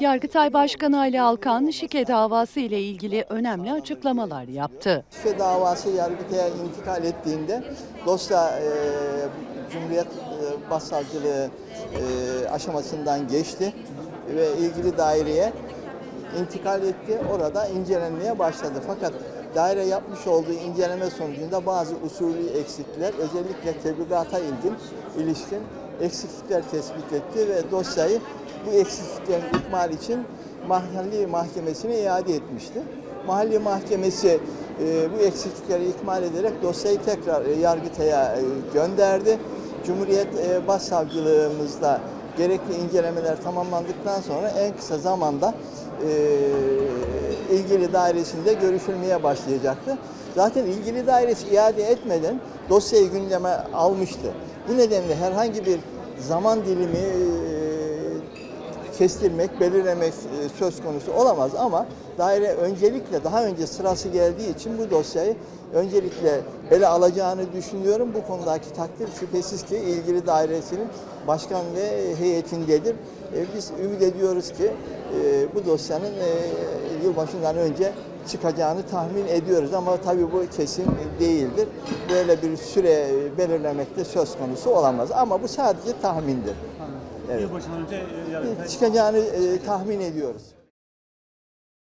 Yargıtay Başkanı Ali Alkan, şike davası ile ilgili önemli açıklamalar yaptı. Şike davası Yargıtay'a intikal ettiğinde dosya e, Cumhuriyet e, Başsavcılığı e, aşamasından geçti ve ilgili daireye intikal etti. Orada incelenmeye başladı. Fakat daire yapmış olduğu inceleme sonucunda bazı usulü eksikler, özellikle tebliğata ilgin, ilişkin eksiklikler tespit etti ve dosyayı bu eksikliklerin ikmal için mahalli mahkemesine iade etmişti. Mahalli mahkemesi e, bu eksiklikleri ikmal ederek dosyayı tekrar e, Yargıtay'a e, gönderdi. Cumhuriyet e, Başsavcılığımızda gerekli incelemeler tamamlandıktan sonra en kısa zamanda e, ilgili dairesinde görüşülmeye başlayacaktı. Zaten ilgili dairesi iade etmeden dosyayı gündeme almıştı. Bu nedenle herhangi bir zaman dilimi e, kestirmek, belirlemek e, söz konusu olamaz ama daire öncelikle daha önce sırası geldiği için bu dosyayı öncelikle ele alacağını düşünüyorum. Bu konudaki takdir şüphesiz ki ilgili dairesinin başkan ve heyetindedir. E, Biz ümit ediyoruz ki e, bu dosyanın yılbaşından önce çıkacağını tahmin ediyoruz ama tabii bu kesin değildir. Böyle bir süre belirlemek de söz konusu olamaz ama bu sadece tahmindir. Evet. Yılbaşından önce e, Yargıtay Çıkacağını e, tahmin ediyoruz.